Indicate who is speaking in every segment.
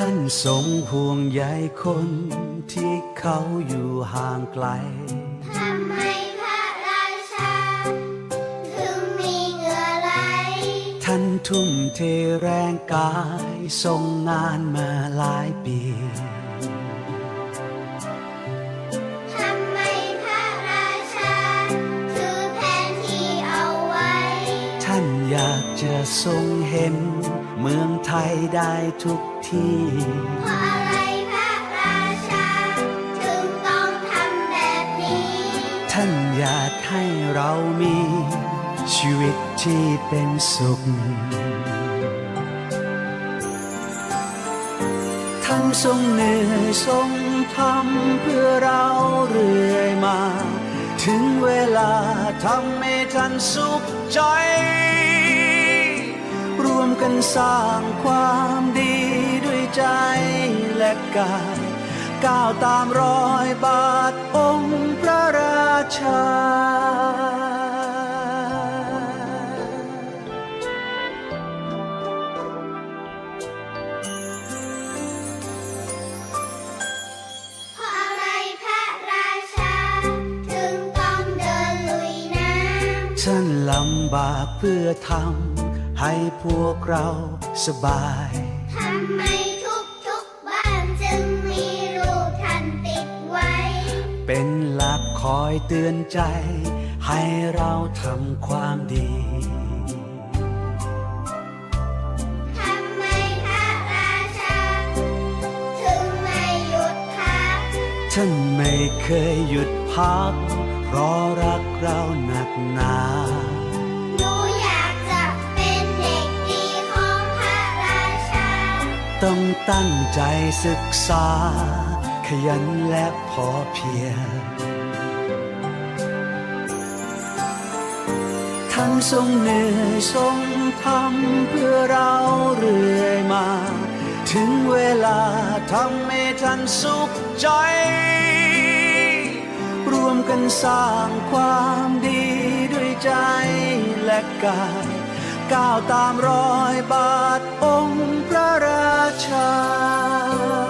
Speaker 1: ทรงห่วงใยคนที่เขาอยู่ห่างไกล
Speaker 2: ทำให้พระราชา ถึงมีเหงื่อไหล
Speaker 1: ท่านทุ่มเทแรงกายทรงงานมาหลายปี
Speaker 2: ทำให้พระราชา ถือแผนที่เอาไว้
Speaker 1: ท่านอยากจะทรงเห็น เมืองไทยได้ทุก ที่
Speaker 2: เพราะอะไรพระราชา ถึงต้องทำแบบนี้
Speaker 1: ท่านอยากให้เรามี ชีวิตที่เป็นสุข ท่านทรงเหนื่อยทรงทำเพื่อเราเรื่อยมา ถึงเวลาทำให้ท่านสุขใจ ร่วมกันสร้างความดี และกาย ก้าวตามรอยบาทองค์พระราชา
Speaker 2: เพราะอะไรพระราชา ถึงต้องเดินลุยน้ำ
Speaker 1: ฉันลำบากเพื่อทำให้พวกเราสบาย
Speaker 2: ทำไม
Speaker 1: เป็นหลักคอยเตือนใจ ให้เราทำความดี
Speaker 2: ทำไมพระราชา ถึงไม่หยุดพัก
Speaker 1: ฉันไม่เคยหยุดพัก เพราะรักเราหนักหนา
Speaker 2: หนูอยากจะเป็นเด็กดีของพระราชา
Speaker 1: ต้องตั้งใจศึกษา ขยันและพอเพียงท่านทรงเหนื่อยทรงทำเพื่อเราเรื่อยมา ถึงเวลาทำให้ท่านสุขใจ รวมกันสร้างความดีด้วยใจและกายก้าวตามรอยบาทองค์พระราชา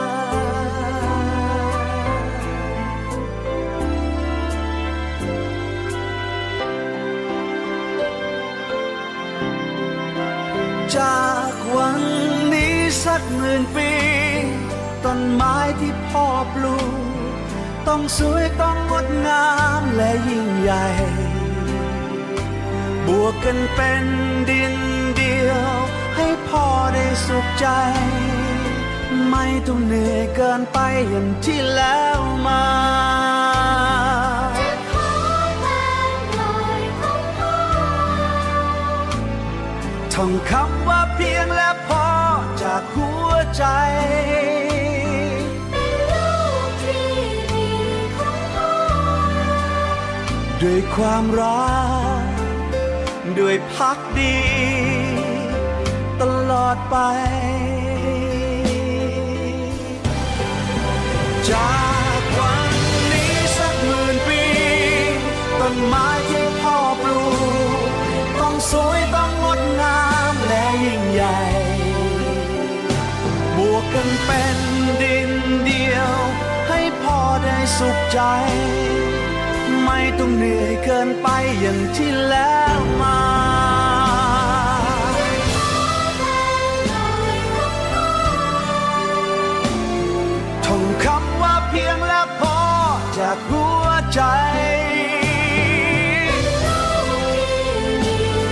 Speaker 1: หมื่นปี ต้นไม้ที่พ่อปลูก ต้องสวยต้องงดงามและยิ่งใหญ่ บวกกันเป็นดินเดียว ให้พ่อได้สุขใจ ไม่ต้องเหนื่อยเกินไปอย่างที่แล้วมา
Speaker 2: จะขอบ้านลอยของพ่อ
Speaker 1: ท่องคำว่าเพียงและพอจากหัว ใจ
Speaker 2: เป็นลูกที่ดีของพ่อ
Speaker 1: ด้วยความรัก ด้วยพักดี กันเป็นดินเดียว ให้พ่อได้สุขใจ ไม่ต้องเหนื่อยเกินไปอย่างที่แล้วมาท่องคำว่าเพียงและพอจากหัวใจ